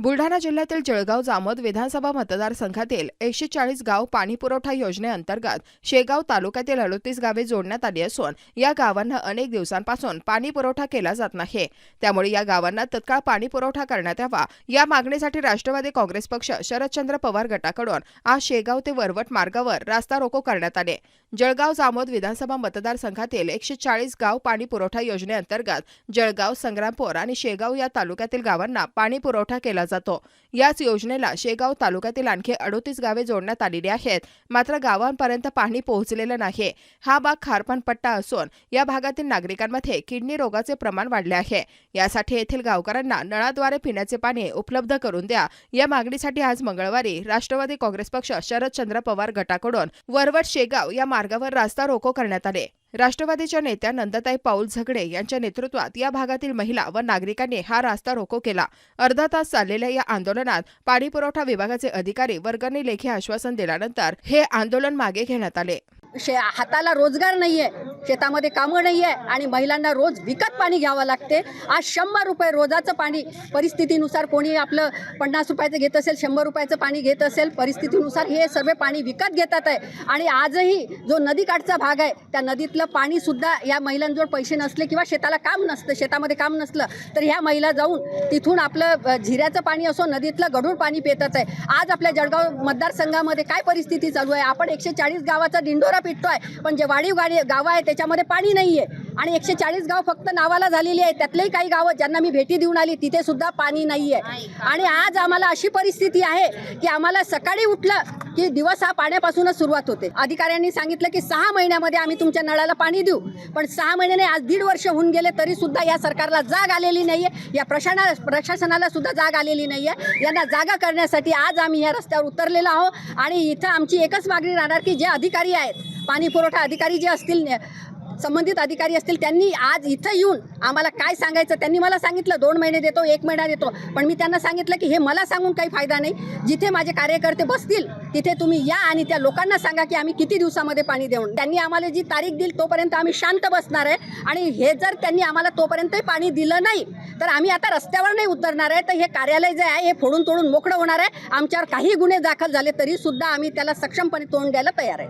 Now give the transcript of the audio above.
बुलढाणा जिल्ह्यातील जळगाव जामोद विधानसभा मतदारसंघातील एकशे चाळीस गाव पाणी पुरवठा योजनेअंतर्गत शेगाव तालुक्यातील अडोतीस गावे जोडण्यात आली असून या गावांना अनेक दिवसांपासून पाणी पुरवठा केला जात नाही. त्यामुळे या गावांना तत्काळ पाणी पुरवठा करण्यात यावा या मागणीसाठी राष्ट्रवादी काँग्रेस पक्ष शरदचंद्र पवार गटाकडून आज शेगाव ते वरवट मार्गावर रास्ता रोको करण्यात आले. जळगाव जामोद विधानसभा मतदारसंघातील एकशे चाळीस गाव पाणी पुरवठा योजनेअंतर्गत जळगाव संग्रामपूर आणि शेगाव या तालुक्यातील गावांना पाणी पुरवठा केला जातो. याच योजनेला शेगाव तालुक्यातील आणखी अडोतीस गावे जोडण्यात आलेली आहेत. मात्र गावांपर्यंत पाणी पोहोचलेलं नाही. हा भाग खारपण पट्टा असून या भागातील नागरिकांमध्ये किडनी रोगाचे प्रमाण वाढले आहे. यासाठी येथील गावकऱ्यांना नळाद्वारे पिण्याचे पाणी उपलब्ध करून द्या. या मागणीसाठी आज मंगळवारी राष्ट्रवादी काँग्रेस पक्ष शरदचंद्र पवार गटाकडून वरवट शेगाव या मार्गावर रास्ता रोको करण्यात आले. राष्ट्रवादीच्या नेत्या नंदताई पाऊल झगडे यांच्या नेतृत्वात या भागातील महिला व नागरिकांनी हा रास्ता रोको केला. अर्धा तास चाललेल्या या आंदोलनात पाणी पुरवठा विभागाचे अधिकारी वर्गाने लेखी आश्वासन दिल्यानंतर हे आंदोलन मागे घेण्यात आले. शे हाताला रोजगार नाही आहे शेतामध्ये कामं नाही आहे आणि महिलांना रोज विकत पाणी घ्यावं लागते. आज शंभर रुपये रोजाचं पाणी परिस्थितीनुसार कोणी आपलं पन्नास रुपयाचं घेत असेल शंभर रुपयाचं पाणी घेत असेल परिस्थितीनुसार हे सर्व पाणी विकत घेतात आहे. आणि आजही जो नदीकाठचा भाग आहे त्या नदीतलं पाणीसुद्धा या महिलांजवळ पैसे नसले किंवा शेताला काम नसतं शेतामध्ये काम नसलं तर ह्या महिला जाऊन तिथून आपलं झिऱ्याचं पाणी असो नदीतलं गढूळ पाणी पितच आहे. आज आपल्या जळगाव मतदारसंघामध्ये काय परिस्थिती चालू आहे? आपण एकशे चाळीस गावाचा दिंडोरा पिटतोय. पण जे वाढीव गाडी गावं आहे त्याच्यामध्ये पाणी नाही आहे आणि एकशे चाळीस गाव फक्त नावाला झालेली आहे त्यातलेही काही गावं ज्यांना मी भेटी देऊन आली तिथे सुद्धा पाणी नाही आहे आणि आज आम्हाला अशी परिस्थिती आहे की आम्हाला सकाळी उठलं की दिवस हा पाण्यापासूनच सुरुवात होते. अधिकाऱ्यांनी सांगितलं की सहा महिन्यामध्ये आम्ही तुमच्या नळाला पाणी देऊ. पण सहा महिन्याने आज दीड वर्ष होऊन गेले तरी सुद्धा या सरकारला जाग आलेली नाहीये. या प्रशाना प्रशासनाला सुद्धा जाग आलेली नाहीये. यांना जागा करण्यासाठी आज आम्ही या रस्त्यावर उतरलेलो आहोत. आणि इथं आमची एकच मागणी राहणार की जे अधिकारी आहेत पाणी पुरवठा अधिकारी जे असतील संबंधित अधिकारी असतील त्यांनी आज इथं येऊन आम्हाला काय सांगायचं त्यांनी मला सांगितलं दोन महिने देतो एक महिना देतो पण मी त्यांना सांगितलं की हे मला सांगून काही फायदा नाही. जिथे माझे कार्यकर्ते बसतील तिथे तुम्ही या आणि त्या लोकांना सांगा की आम्ही किती दिवसामध्ये पाणी देऊन. त्यांनी आम्हाला जी तारीख दिली तोपर्यंत आम्ही शांत बसणार आहे आणि हे जर त्यांनी आम्हाला तोपर्यंतही पाणी दिलं नाही तर आम्ही आता रस्त्यावर नाही उतरणार आहे. तर हे कार्यालय जे आहे हे फोडून तोडून मोकळं होणार आहे. आमच्यावर काही गुन्हे दाखल झाले तरी सुद्धा आम्ही त्याला सक्षमपणे तोंड द्यायला तयार आहे.